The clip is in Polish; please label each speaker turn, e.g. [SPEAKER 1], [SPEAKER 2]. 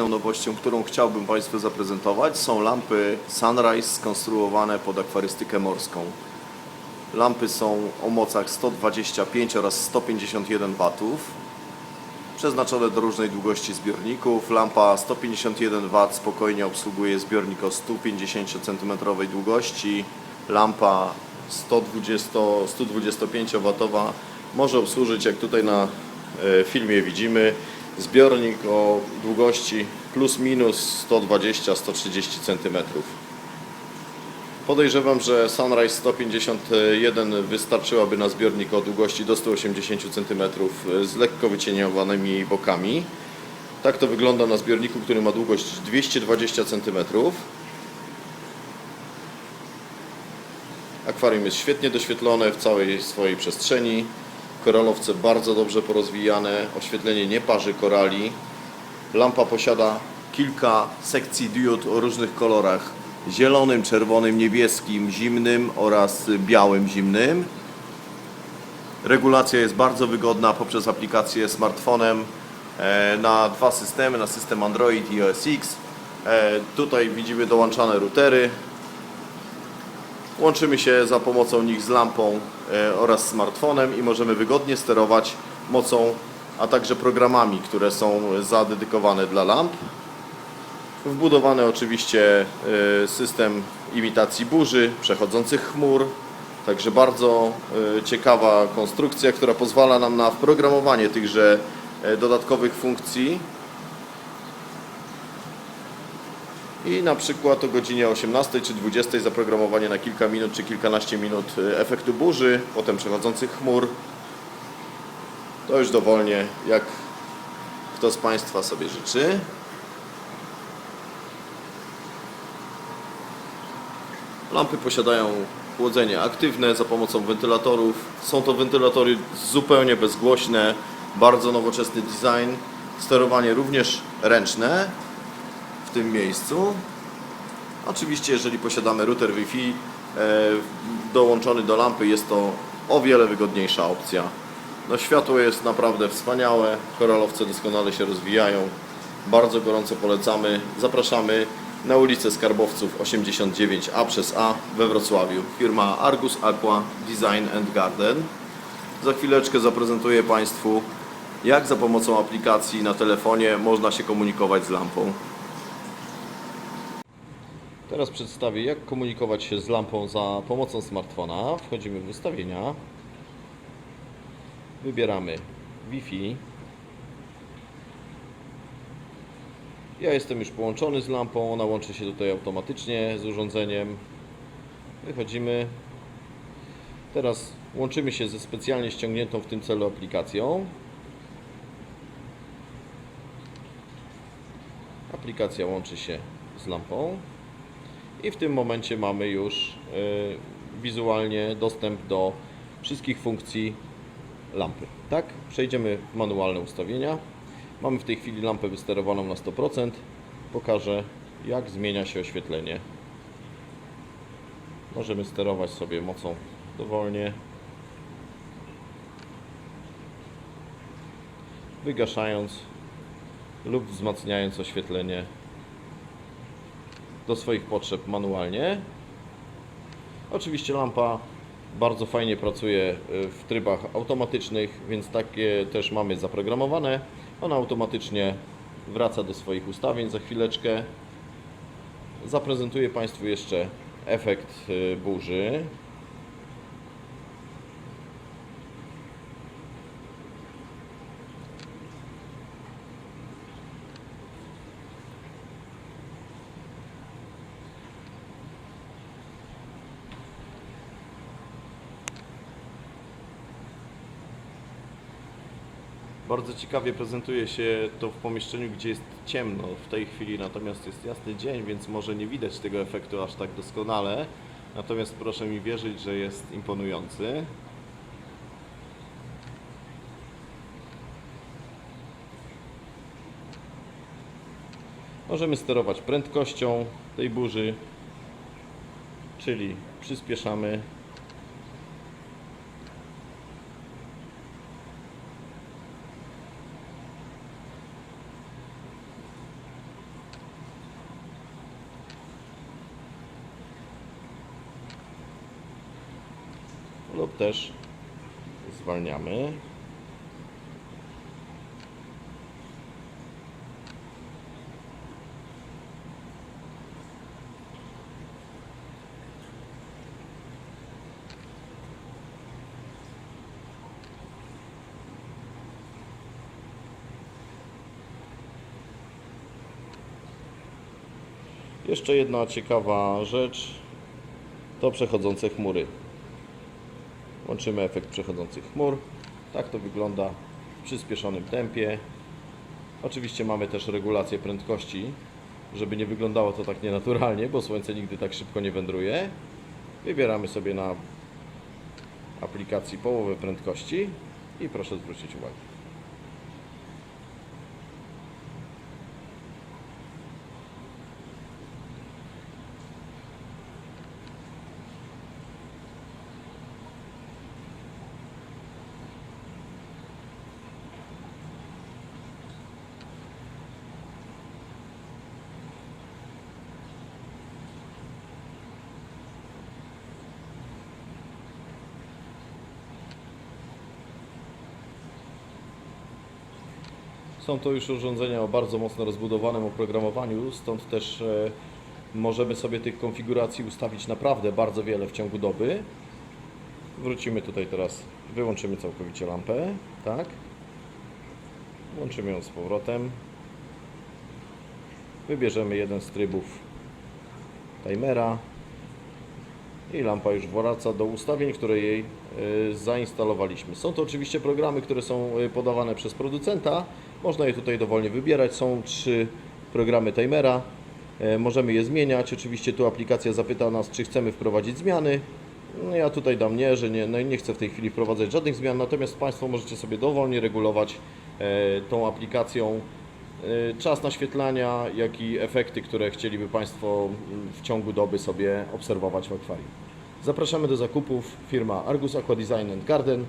[SPEAKER 1] Kolejną nowością, którą chciałbym Państwu zaprezentować są lampy Sunrise skonstruowane pod akwarystykę morską. Lampy są o mocach 125 oraz 151 W, przeznaczone do różnej długości zbiorników. Lampa 151 W spokojnie obsługuje zbiornik o 150 cm długości. Lampa 120, 125 W może obsłużyć, jak tutaj na e, filmie widzimy, zbiornik o długości plus minus 120-130 cm. Podejrzewam, że Sunrise 151 wystarczyłaby na zbiornik o długości do 180 cm z lekko wycieniowanymi bokami. Tak to wygląda na zbiorniku, który ma długość 220 cm. Akwarium jest świetnie doświetlone w całej swojej przestrzeni. Koralowce bardzo dobrze porozwijane, oświetlenie nie parzy korali. Lampa posiada kilka sekcji diod o różnych kolorach: zielonym, czerwonym, niebieskim, zimnym oraz białym zimnym. Regulacja jest bardzo wygodna poprzez aplikację smartfonem e, na dwa systemy, na system Android i OS X. E, Tutaj widzimy dołączane routery. Łączymy się za pomocą nich z lampą oraz smartfonem i możemy wygodnie sterować mocą, a także programami, które są zadedykowane dla lamp. Wbudowany oczywiście e, system imitacji burzy, przechodzących chmur. Także bardzo e, ciekawa konstrukcja, która pozwala nam na wprogramowanie tychże e, dodatkowych funkcji. I na przykład o godzinie 18 czy 20 zaprogramowanie na kilka minut czy kilkanaście minut e, efektu burzy, potem przechodzących chmur. To już dowolnie, jak kto z Państwa sobie życzy. Lampy posiadają chłodzenie aktywne za pomocą wentylatorów. Są to wentylatory zupełnie bezgłośne, bardzo nowoczesny design. Sterowanie również ręczne w tym miejscu. Oczywiście, jeżeli posiadamy router Wi-Fi e, dołączony do lampy, jest to o wiele wygodniejsza opcja. No, światło jest naprawdę wspaniałe, koralowce doskonale się rozwijają. Bardzo gorąco polecamy. Zapraszamy na ulicę Skarbowców 89A przez A we Wrocławiu. Firma Argus Aqua Design and Garden. Za chwileczkę zaprezentuję Państwu, jak za pomocą aplikacji na telefonie można się komunikować z lampą. Teraz przedstawię, jak komunikować się z lampą za pomocą smartfona. Wchodzimy w ustawienia. Wybieramy Wi-Fi. Ja jestem już połączony z lampą, ona łączy się tutaj automatycznie z urządzeniem. Wychodzimy. Teraz łączymy się ze specjalnie ściągniętą w tym celu aplikacją. Aplikacja łączy się z lampą i w tym momencie mamy już y, wizualnie dostęp do wszystkich funkcji lampy. Tak, przejdziemy w manualne ustawienia. Mamy w tej chwili lampę wysterowaną na 100%. Pokażę jak zmienia się oświetlenie. Możemy sterować sobie mocą dowolnie. Wygaszając lub wzmacniając oświetlenie do swoich potrzeb manualnie. Oczywiście lampa bardzo fajnie pracuje y, w trybach automatycznych, więc takie też mamy zaprogramowane. Ona automatycznie wraca do swoich ustawień za chwileczkę. Zaprezentuję Państwu jeszcze efekt y, burzy. Bardzo ciekawie prezentuje się to w pomieszczeniu, gdzie jest ciemno w tej chwili, natomiast jest jasny dzień, więc może nie widać tego efektu aż tak doskonale. Natomiast proszę mi wierzyć, że jest imponujący. Możemy sterować prędkością tej burzy, czyli przyspieszamy lub też zwalniamy. Jeszcze jedna ciekawa rzecz to przechodzące chmury. Łączymy efekt przechodzących chmur. Tak to wygląda w przyspieszonym tempie. Oczywiście mamy też regulację prędkości, żeby nie wyglądało to tak nienaturalnie, bo słońce nigdy tak szybko nie wędruje. Wybieramy sobie na aplikacji połowę prędkości i proszę zwrócić uwagę. Są to już urządzenia o bardzo mocno rozbudowanym oprogramowaniu, stąd też e, możemy sobie tych konfiguracji ustawić naprawdę bardzo wiele w ciągu doby. Wrócimy tutaj teraz, wyłączymy całkowicie lampę, tak. Włączymy ją z powrotem. Wybierzemy jeden z trybów timera i lampa już wraca do ustawień, które jej e, zainstalowaliśmy. Są to oczywiście programy, które są e, podawane przez producenta. Można je tutaj dowolnie wybierać. Są trzy programy timera. E, Możemy je zmieniać. Oczywiście tu aplikacja zapyta nas, czy chcemy wprowadzić zmiany. No ja tutaj dam nie, że nie, no nie chcę w tej chwili wprowadzać żadnych zmian, natomiast Państwo możecie sobie dowolnie regulować tą aplikacją czas naświetlania, jak i efekty, które chcieliby Państwo mm, w ciągu doby sobie obserwować w akwarium. Zapraszamy do zakupów firma Argus Aqua Design Garden